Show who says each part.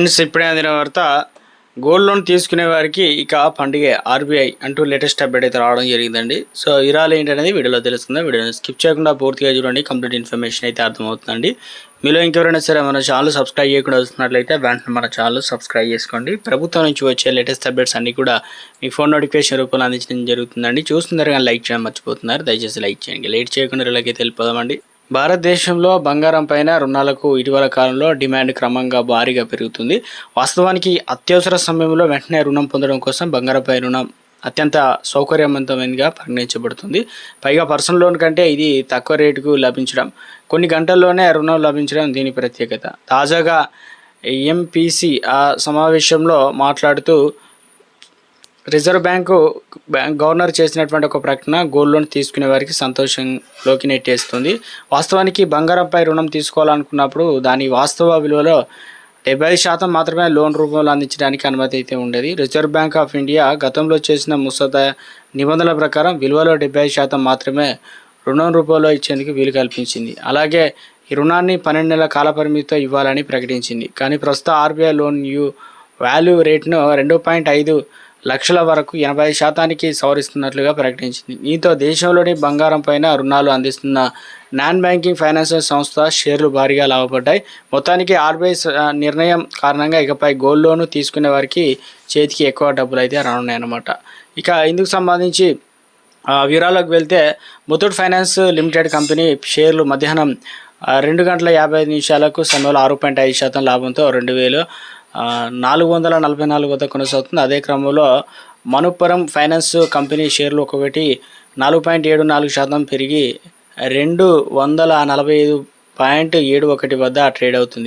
Speaker 1: Friends ఇప్పుడే అందిన వార్త గోల్డ్ లోన్ తీసుకునే వారికి ఇక పండుగ ఆర్బీఐ అంటూ లేటెస్ట్ అప్డేట్ అయితే రావడం జరిగిందండి. సో ఇరాలు ఏంటనేది వీడియోలో తెలుస్తుంది వీడియోని స్కిప్ చేయకుండా పూర్తిగా చూడండి. కంప్లీట్ ఇన్ఫర్మేషన్ అయితే అర్థమవుతుందండి. మీలో ఇంకెవరైనా సరే మన ఛానల్ సబ్స్క్రైబ్ చేయకుండా వస్తున్నట్లయితే వెంటనే మన ఛానల్ సబ్స్క్రైబ్ చేసుకోండి. ప్రభుత్వం నుంచి వచ్చే లేటెస్ట్ అప్డేట్స్ అన్ని కూడా మీ ఫోన్ నోటిఫికేషన్ రూపంలో అందించడం జరుగుతుందండి. చూస్తున్నారు కానీ లైక్ చేయడం మర్చిపోతున్నారు. దయచేసి లైక్ చేయండి. లేట్ చేయకుండా ఇలాగైతే వెళ్ళిపోదామండి భారతదేశంలో బంగారం పైన రుణాలకు ఇటీవల కాలంలో డిమాండ్ క్రమంగా భారీగా పెరుగుతుంది. వాస్తవానికి అత్యవసర సమయంలో వెంటనే రుణం పొందడం కోసం బంగారంపై రుణం అత్యంత సౌకర్యవంతమైనదిగా పరిగణించబడుతుంది. పైగా పర్సనల్ లోన్ కంటే ఇది తక్కువ రేటుకు లభించడం కొన్ని గంటల్లోనే రుణం లభించడం దీని ప్రత్యేకత. తాజాగా ఎంపీసీ ఆ సమావేశంలో మాట్లాడుతూ రిజర్వ్ బ్యాంకు గవర్నర్ చేసినటువంటి ఒక ప్రకటన గోల్డ్ లోన్ తీసుకునే వారికి సంతోషంలోకి నెట్టేస్తుంది. వాస్తవానికి బంగారంపై రుణం తీసుకోవాలనుకున్నప్పుడు దాని వాస్తవ విలువలో డెబ్బై శాతం మాత్రమే లోన్ రూపంలో అందించడానికి అనుమతి అయితే ఉండేది. రిజర్వ్ బ్యాంక్ ఆఫ్ ఇండియా గతంలో చేసిన ముసదా నిబంధనల ప్రకారం విలువలో డెబ్బై శాతం మాత్రమే రుణం రూపంలో ఇచ్చేందుకు వీలు కల్పించింది. అలాగే ఈ రుణాన్ని పన్నెండు నెలల కాల పరిమితితో ఇవ్వాలని ప్రకటించింది. కానీ ప్రస్తుత ఆర్బీఐ లోన్ యూ వాల్యూ రేట్ను రెండు పాయింట్ ఐదు లక్షల వరకు ఎనభై శాతానికి సవరిస్తున్నట్లుగా ప్రకటించింది. దీంతో దేశంలోని బంగారం పైన రుణాలు అందిస్తున్న నాన్ బ్యాంకింగ్ ఫైనాన్షియల్ సంస్థ షేర్లు భారీగా లాభపడ్డాయి. మొత్తానికి ఆర్బీఐ నిర్ణయం కారణంగా ఇకపై గోల్డ్ లోన్ తీసుకునే వారికి చేతికి ఎక్కువ డబ్బులు అయితే రానున్నాయన్నమాట. ఇక ఇందుకు సంబంధించి ఆ, వివరాలకు వెళ్తే ముతూట్ ఫైనాన్స్ లిమిటెడ్ కంపెనీ షేర్లు మధ్యాహ్నం రెండు గంటల యాభై నిమిషాలకు సమయంలో ఆరు పాయింట్ ఐదు శాతం లాభంతో రెండు వేలు నాలుగు వందల నలభై నాలుగు వద్ద కొనసాగుతుంది. అదే క్రమంలో మనుపురం ఫైనాన్స్ కంపెనీ షేర్లు ఒకటి నాలుగు పాయింట్ ఏడు నాలుగు శాతం పెరిగి రెండు వందల నలభై ఐదు పాయింట్ ఏడు ఒకటి వద్ద ట్రేడ్ అవుతుంది.